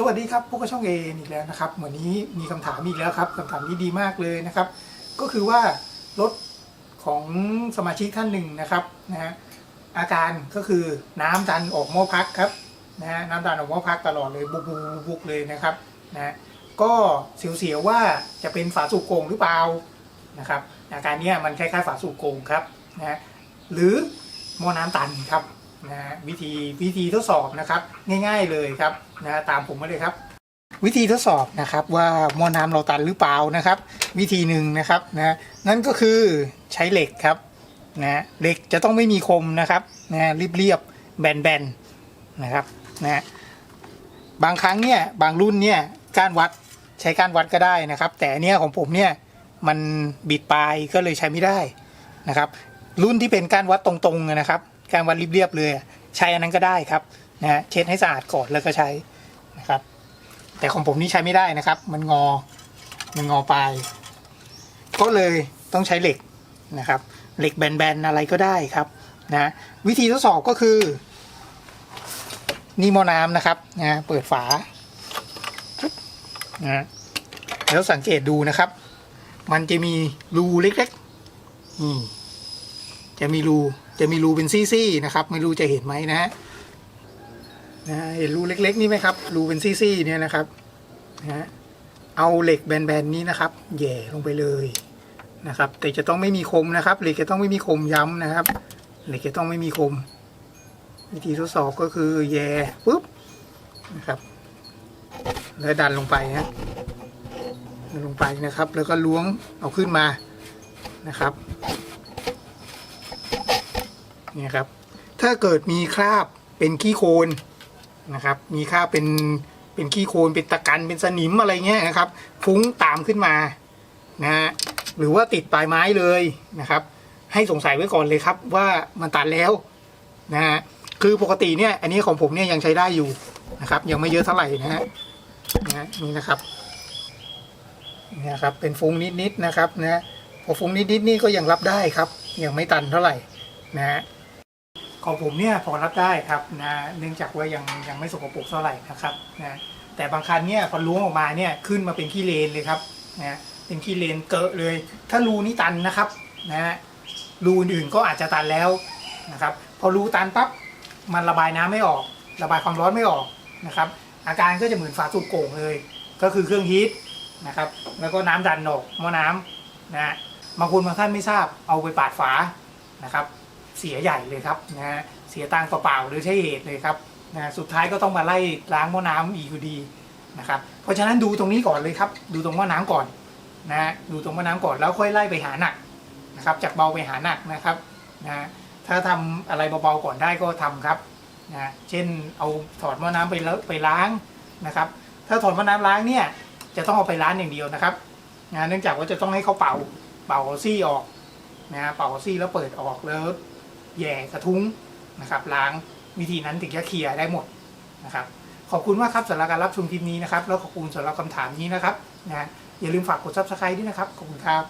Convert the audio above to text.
สวัสดีครับพวกบช่องเออีกแล้วนะครับวันนี้มีคำถามอีกแล้วครับคำถามที่ดีมากเลยนะครับ ก็คือว่ารถของสมาชิกท่านหนึ่งนะครับนะฮะอาการก็คือน้ำดันออกหม้อพักครับนะฮะน้ำดันออกหม้อพักตลอดเลยบุกบุกบุกเลยนะครับนะฮะก็เสียวๆว่าจะเป็นฝาสูบโกงหรือเปล่านะครับอาการเนี้ยมันคล้ายๆฝาสูบโกงครับนะฮะหรือหม้อน้ำตันครับ นะฮะวิธีวิธีทดสอบนะครับง่าย ๆเลยครับนะตามผมมาเลยครับ วิธีทดสอบนะครับว่าหม้อน้ำเราตันหรือเปล่านะครับ วิธีหนึ่งนะครับนะนั่นก็คือใช้เหล็กครับนะเหล็กจะต้องไม่มีคมนะครับนะเรียบๆแบนๆนะครับนะบางครั้งเนี่ยบางรุ่นเนี่ยกานวัดใช้กานวัดก็ได้นะครับ แต่เนี้ยของผมเนี่ยมันบิดปลายก็เลยใช้ไม่ได้นะครับ รุ่นที่เป็นกานวัดตรงๆนะครับ การวัดเรียบๆเลยใช้อันนั้นก็ได้ครับนะฮะเช็ดให้สะอาดก่อนแล้วก็ใช้นะครับ แต่ของผมนี่ใช้ไม่ได้นะครับ มันงอมันงอปลายก็เลยต้องใช้เหล็กนะครับ เหล็กแบนๆอะไรก็ได้ครับนะวิธีทดสอบก็คือนี่หม้อน้ำนะครับนะเปิดฝานะแล้วสังเกตดูนะครับ มันจะมีรูเล็กๆนี่จะมีรู จะมีรูเป็นซี่ๆนะครับ ไม่รู้จะเห็นไหมนะฮะนะเห็นรูเล็ก ๆ นี่ไหมครับ รูเป็นซี่ๆเนี่ยนะครับนะฮะเอาเหล็กแบนๆนี้นะครับแย่ลงไปเลยนะครับ แต่จะต้องไม่มีคมนะครับ เหล็กจะต้องไม่มีคมย้ำนะครับ เหล็กจะต้องไม่มีคม วิธีทดสอบก็คือแย่ปุ๊บนะครับแล้วดันลงไปฮะดันลงไปนะครับ แล้วก็ล้วงเอาขึ้นมานะครับ เนี่ยครับ ถ้าเกิดมีคราบเป็นขี้โคลนนะครับ มีคราบเป็นเป็นขี้โคลนเป็นตะกันเป็นสนิมอะไรเงี้ยนะครับ ฟุ้งตามขึ้นมานะฮะหรือว่าติดปลายไม้เลยนะครับ ให้สงสัยไว้ก่อนเลยครับว่ามันตันแล้วนะฮะคือปกติเนี่ย อันนี้ของผมเนี่ยยังใช้ได้อยู่นะครับ ยังไม่เยอะเท่าไหร่นะฮะนะนี่นะครับนี่นะครับ เป็นฟุ้งนิดๆนะครับนะพอฟุ้งนิดๆนี่ก็ยังรับได้ครับ ยังไม่ตันเท่าไหร่นะฮะ ของผมเนี่ยพอรับได้ครับนะเนื่องจากว่ายังยังไม่สกปรกเท่าไหร่นะครับนะแต่บางคันเนี่ยพอล้วงออกมาเนี่ยขึ้นมาเป็นขี้เลนเลยครับนะเป็นขี้เลนเกอะเลย ถ้ารูนี้ตันนะครับนะรูอื่นๆก็อาจจะตันแล้วนะครับ พอรูตันปั๊บมันระบายน้ำไม่ออก ระบายความร้อนไม่ออกนะครับ อาการก็จะเหมือนฝาสูบโก่งเลย ก็คือเครื่องฮีทนะครับ แล้วก็น้ำดันออกหม้อน้ำนะบางคนบางท่านไม่ทราบเอาไปปาดฝานะครับ เสียใหญ่เลยครับนะฮะเสียตังค์เปล่าๆหรือใช่เหตุเลยครับนะสุดท้ายก็ต้องมาไล่ล้างหม้อน้ำอีกอยู่ดีนะครับเพราะฉะนั้นดูตรงนี้ก่อนเลยครับดูตรงหม้อน้ำก่อนนะฮะดูตรงหม้อน้ำก่อนแล้วค่อยไล่ไปหาหนักนะครับจากเบาไปหาหนักนะครับนะฮะถ้าทำอะไรเบาๆก่อนได้ก็ทำครับนะเช่นเอาถอดหม้อน้ำไปแล้วไปล้างนะครับ ถ้าถอดหม้อน้ำล้างเนี่ยจะต้องเอาไปล้างอย่างเดียวนะครับนะเนื่องจากว่าจะต้องให้เขาเป่าเป่าซี่ออกนะฮะเป่าซี่แล้วเปิดออกแล้ว แย่กระทุ้งนะครับล้างวิธีนั้นถึงจะเคลียร์ได้หมดนะครับขอบคุณมากครับสำหรับการรับชมคลิปนี้นะครับแล้วขอบคุณสำหรับคำถามนี้นะครับนะอย่าลืมฝากกด subscribe ด้วยนะครับขอบคุณครับ